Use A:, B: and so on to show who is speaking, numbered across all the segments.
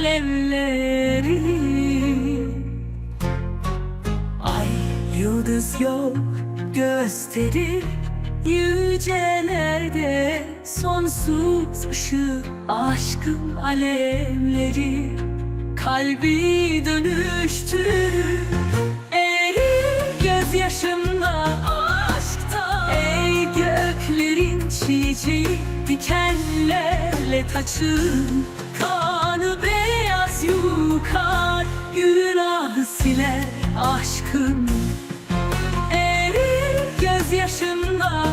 A: alevleri Ay yıldız yok gösterir Yücelerde. Sonsuz ışık Aşkın alevleri Kalbi dönüştürür Erir gözyaşımla aşkta. Ey göklerin çiçeği Dikenlerle taçın Kanı yukar Günahı siler aşkın. Erir gözyaşımla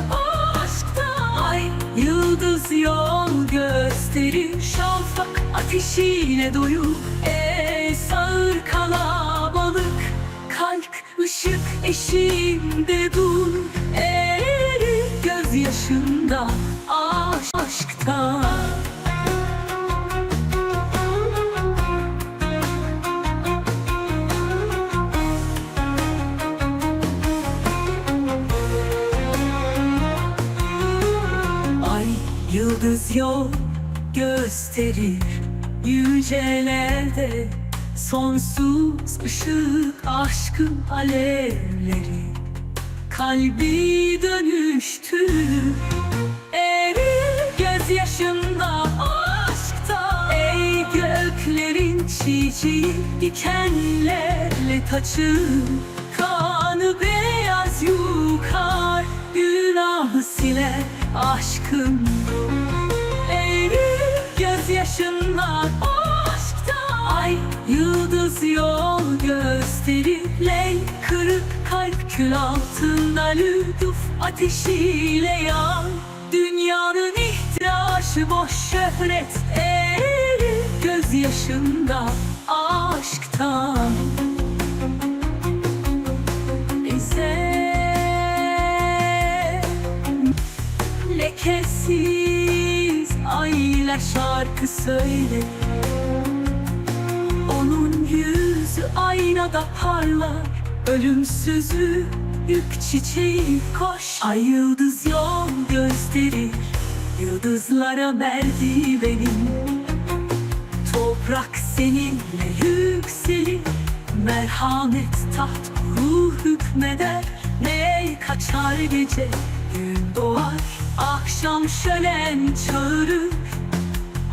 A: aşkta Ay yıldız yol gösterir Şafak ateşiyle doyur. Ey sağır kalabalık Kalp ışık eşiğinde dur. Erir gözyaşımda aşk aşkta yıldız yol gösterir Yücelerde. Sonsuz ışık Aşkın alevleri. Kalbi dönüştürür. Erir gözyaşında aşkta. Ey göklerin çiçeği Dikenlerle taçın. Kanı beyaz yukar Günahı siler aşkın. Erir gözyaşınla aşkta. Ay yıldız yol gösterir Ley kırık kalp kül altında lütuf ateşiyle yan Dünyanın ihtiyaçı boş şöhret Erir gözyaşında aşktan Lekesiz aylar şarkı söyle. Onun yüzü aynada parlar. Ölümsüzü yük çiçeği koş. Ay yıldız yol gösterir. Yıldızlara merdivenin Toprak seninle yükselir. Merhamet taht kuru hükmeder. Ney kaçar gece gün doğar Şölen çağırır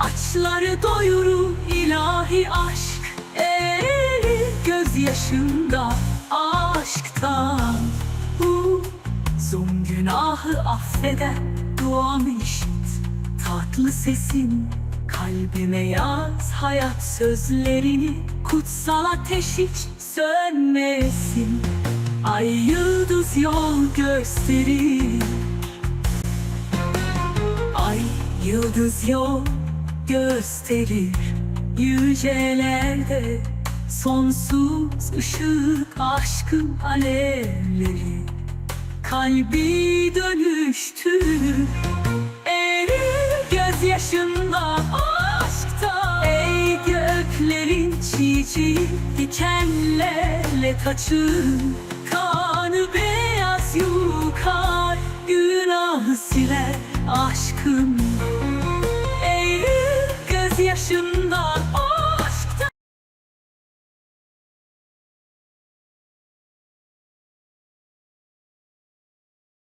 A: Açları doyurur ilahi aşk. Erir gözyaşında aşktan. Uzun günahı affeden duamı işit. Tatlı sesin kalbime yaz hayat sözlerini Kutsal ateş hiç sönmesin. Ay yıldız yol gösterir yıldız yol gösterir Yücelerde. Sonsuz ışık aşkın alevleri. Kalbi dönüştürür. Erir gözyaşınla aşkta. Ey göklerin çiçeği dikenlerle taçın Kanı beyaz yukar günahı siler aşkın